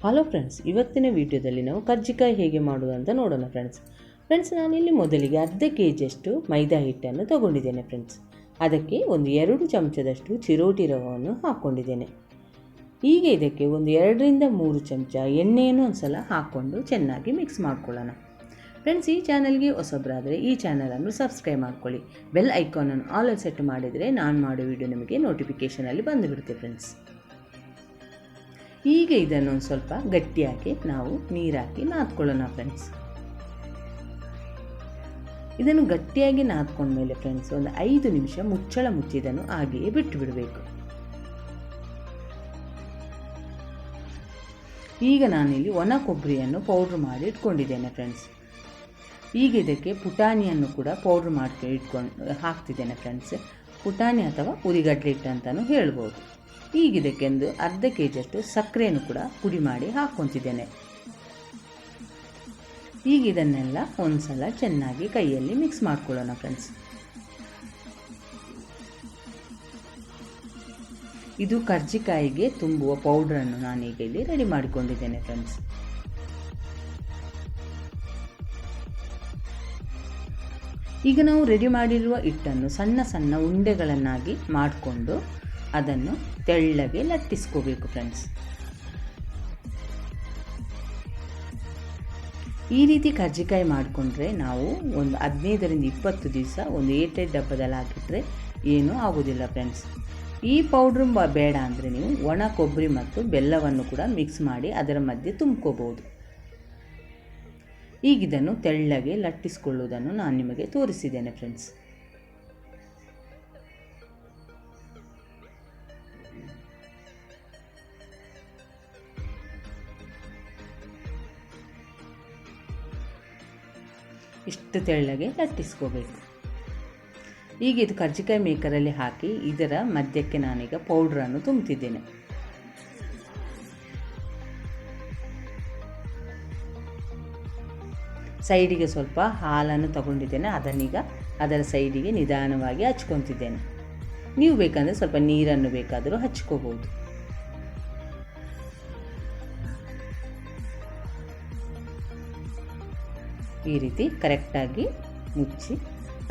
Hello friends ಇವತ್ತಿನ ವಿಡಿಯೋದಲ್ಲಿ ನಾವು ಕರ್ಜಿಕಾಯಿ ಹೇಗೆ ಮಾಡೋದು ಅಂತ ನೋಡೋಣ ಫ್ರೆಂಡ್ಸ್ ಫ್ರೆಂಡ್ಸ್ ನಾನಿಲ್ಲಿ ಮೊದಲಿಗೆ ಅರ್ಧ ಕೆ ಜಿಯಷ್ಟು ಮೈದಾ ಹಿಟ್ಟನ್ನು ತಗೊಂಡಿದ್ದೇನೆ ಫ್ರೆಂಡ್ಸ್ ಅದಕ್ಕೆ ಒಂದು ಎರಡು ಚಮಚದಷ್ಟು ಚಿರೋಟಿ ರವವನ್ನು ಹಾಕ್ಕೊಂಡಿದ್ದೇನೆ. ಈಗ ಇದಕ್ಕೆ ಒಂದು ಎರಡರಿಂದ ಮೂರು ಚಮಚ ಎಣ್ಣೆಯನ್ನು ಒಂದು ಸಲ ಹಾಕ್ಕೊಂಡು ಚೆನ್ನಾಗಿ ಮಿಕ್ಸ್ ಮಾಡ್ಕೊಳ್ಳೋಣ. ಫ್ರೆಂಡ್ಸ್ ಈ ಚಾನಲ್ಗೆ ಹೊಸೊಬ್ಬರಾದರೆ ಈ ಚಾನಲನ್ನು ಸಬ್ಸ್ಕ್ರೈಬ್ ಮಾಡ್ಕೊಳ್ಳಿ. ಬೆಲ್ ಐಕಾನನ್ನು ಆಲ್ ಸೆಟ್ ಮಾಡಿದರೆ ನಾನು ಮಾಡೋ ವಿಡಿಯೋ ನಿಮಗೆ ನೋಟಿಫಿಕೇಷನಲ್ಲಿ ಬಂದುಬಿಡುತ್ತೆ ಫ್ರೆಂಡ್ಸ್ ಈಗ ಇದನ್ನು ಸ್ವಲ್ಪ ಗಟ್ಟಿಯಾಗಿ ನಾವು ನೀರಾಕಿ ನಾದ್ಕೊಳ್ಳೋಣ ಫ್ರೆಂಡ್ಸ್ ಇದನ್ನು ಗಟ್ಟಿಯಾಗಿ ನಾದ್ಕೊಂಡ್ಮೇಲೆ ಫ್ರೆಂಡ್ಸ್ ಒಂದು ಐದು ನಿಮಿಷ ಮುಚ್ಚಳ ಮುಚ್ಚಿದನ್ನು ಹಾಗೆಯೇ ಬಿಟ್ಟು ಬಿಡಬೇಕು. ಈಗ ನಾನಿಲ್ಲಿ ಒಣ ಕೊಬ್ಬರಿಯನ್ನು ಪೌಡ್ರ್ ಮಾಡಿ ಇಟ್ಕೊಂಡಿದ್ದೇನೆ ಫ್ರೆಂಡ್ಸ್ ಈಗ ಇದಕ್ಕೆ ಪುಟಾಣಿಯನ್ನು ಕೂಡ ಪೌಡ್ರ್ ಮಾಡಿ ಇಟ್ಕೊಂಡು ಹಾಕ್ತಿದ್ದೇನೆ ಫ್ರೆಂಡ್ಸ್ ಪುಟಾಣಿ ಅಥವಾ ಉರಿಗಡ್ಲೆ ಹಿಟ್ಟು ಅಂತಲೂ ಹೇಳ್ಬೋದು. ಈಗ ಇದಕ್ಕೆಂದು ಅರ್ಧ ಕೆ ಜಿಯಷ್ಟು ಸಕ್ಕರೆಯನ್ನು ಕೂಡ ಪುಡಿ ಮಾಡಿ ಹಾಕ್ಕೊತಿದ್ದೇನೆ. ಈಗ ಇದನ್ನೆಲ್ಲ ಒಂದು ಸಲ ಚೆನ್ನಾಗಿ ಕೈಯಲ್ಲಿ ಮಿಕ್ಸ್ ಮಾಡ್ಕೊಳ್ಳೋಣ ಫ್ರೆಂಡ್ಸ್ ಇದು ಕರ್ಜಿಕಾಯಿಗೆ ತುಂಬುವ ಪೌಡ್ರನ್ನು ನಾನೀಗ ಇಲ್ಲಿ ರೆಡಿ ಮಾಡಿಕೊಂಡಿದ್ದೇನೆ ಫ್ರೆಂಡ್ಸ್ ಈಗ ನಾವು ರೆಡಿ ಮಾಡಿರುವ ಹಿಟ್ಟನ್ನು ಸಣ್ಣ ಸಣ್ಣ ಉಂಡೆಗಳನ್ನಾಗಿ ಮಾಡಿಕೊಂಡು ಅದನ್ನು ತೆಳ್ಳಗೆ ಲಟ್ಟಿಸ್ಕೋಬೇಕು ಫ್ರೆಂಡ್ಸ್ ಈ ರೀತಿ ಕರ್ಜಿಕಾಯಿ ಮಾಡಿಕೊಂಡ್ರೆ ನಾವು ಒಂದು ಹದಿನೈದರಿಂದ ಇಪ್ಪತ್ತು ದಿವಸ ಒಂದು ಏಟೆಡ್ ಡಬ್ಬದಲ್ಲಿ ಹಾಕಿಟ್ರೆ ಏನೂ ಆಗೋದಿಲ್ಲ ಫ್ರೆಂಡ್ಸ್ ಈ ಪೌಡ್ರ್ ಬೇಡ ಅಂದರೆ ನೀವು ಒಣ ಕೊಬ್ಬರಿ ಮತ್ತು ಬೆಲ್ಲವನ್ನು ಕೂಡ ಮಿಕ್ಸ್ ಮಾಡಿ ಅದರ ಮಧ್ಯೆ ತುಂಬ್ಕೋಬೋದು ಈಗಿದನ್ನು ತೆಳ್ಳಗೆ ಲಟ್ಟಿಸ್ಕೊಳ್ಳುವುದನ್ನು ನಾನು ನಿಮಗೆ ತೋರಿಸಿದ್ದೇನೆ ಫ್ರೆಂಡ್ಸ್ ಇಷ್ಟು ತೆಳ್ಳಗೆ ಲಟ್ಟಿಸ್ಕೋಬೇಕು. ಈಗ ಇದು ಕರ್ಜಿಕಾಯಿ ಮೇಕರಲ್ಲಿ ಹಾಕಿ ಇದರ ಮಧ್ಯಕ್ಕೆ ನಾನೀಗ ಪೌಡ್ರನ್ನು ತುಂಬುತ್ತಿದ್ದೇನೆ ಸೈಡಿಗೆ ಸ್ವಲ್ಪ ಹಾಲನ್ನು ತಗೊಂಡಿದ್ದೇನೆ. ಅದನ್ನೀಗ ಅದರ ಸೈಡಿಗೆ ನಿಧಾನವಾಗಿ ಹಚ್ಕೊತಿದ್ದೇನೆ. ನೀವು ಬೇಕಂದರೆ ಸ್ವಲ್ಪ ನೀರನ್ನು ಬೇಕಾದರೂ ಹಚ್ಕೋಬೋದು ಈ ರೀತಿ ಕರೆಕ್ಟಾಗಿ ಮುಚ್ಚಿ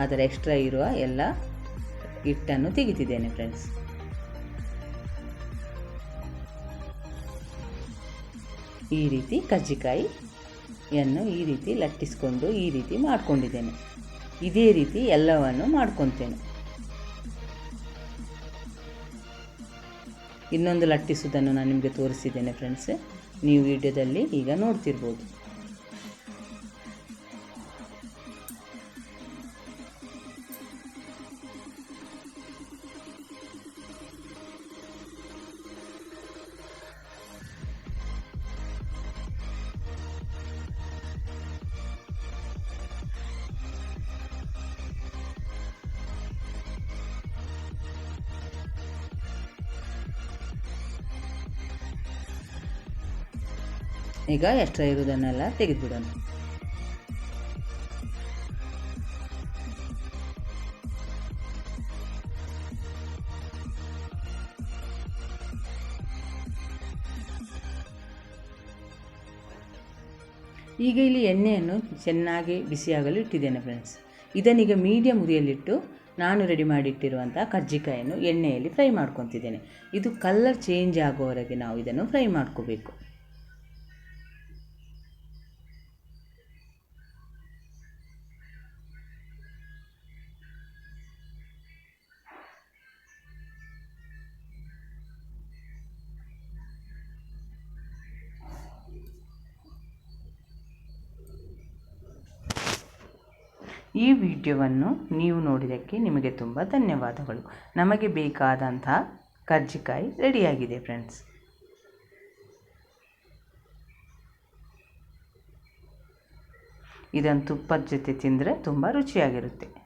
ಅದರ ಎಕ್ಸ್ಟ್ರಾ ಇರುವ ಎಲ್ಲ ಹಿಟ್ಟನ್ನು ತೆಗಿತಿದ್ದೇನೆ ಫ್ರೆಂಡ್ಸ್ ಈ ರೀತಿ ಕಜ್ಜಿಕಾಯಿಯನ್ನು ಈ ರೀತಿ ಲಟ್ಟಿಸ್ಕೊಂಡು ಈ ರೀತಿ ಮಾಡ್ಕೊಂಡಿದ್ದೇನೆ. ಇದೇ ರೀತಿ ಎಲ್ಲವನ್ನು ಮಾಡ್ಕೊತೇನೆ. ಇನ್ನೊಂದು ಲಟ್ಟಿಸುವುದನ್ನು ನಾನು ನಿಮಗೆ ತೋರಿಸಿದ್ದೇನೆ ಫ್ರೆಂಡ್ಸ್ ನೀವು ವಿಡಿಯೋದಲ್ಲಿ ಈಗ ನೋಡ್ತಿರ್ಬೋದು. ಈಗ ಎಕ್ಸ್ಟ್ರಾ ಇರೋದನ್ನೆಲ್ಲ ತೆಗೆದುಬಿಡೋಣ. ಈಗ ಇಲ್ಲಿ ಎಣ್ಣೆಯನ್ನು ಚೆನ್ನಾಗಿ ಬಿಸಿಯಾಗಲು ಇಟ್ಟಿದ್ದೇನೆ ಫ್ರೆಂಡ್ಸ್ ಇದನ್ನೀಗ ಮೀಡಿಯಮ್ ಉರಿಯಲ್ಲಿಟ್ಟು ನಾನು ರೆಡಿ ಮಾಡಿಟ್ಟಿರುವಂಥ ಕಜ್ಜಿಕಾಯನ್ನು ಎಣ್ಣೆಯಲ್ಲಿ ಫ್ರೈ ಮಾಡ್ಕೊತಿದ್ದೇನೆ. ಇದು ಕಲ್ಲರ್ ಚೇಂಜ್ ಆಗೋವರೆಗೆ ನಾವು ಇದನ್ನು ಫ್ರೈ ಮಾಡ್ಕೋಬೇಕು. ಈ ವಿಡಿಯೋವನ್ನು ನೀವು ನೋಡಿದ್ದಕ್ಕೆ ನಿಮಗೆ ತುಂಬ ಧನ್ಯವಾದಗಳು. ನಮಗೆ ಬೇಕಾದಂತಹ ಕರ್ಜಿಕಾಯಿ ರೆಡಿಯಾಗಿದೆ ಫ್ರೆಂಡ್ಸ್ ಇದನ್ನು ತುಪ್ಪದ ಜೊತೆ ತಿಂದರೆ ತುಂಬ ರುಚಿಯಾಗಿರುತ್ತೆ.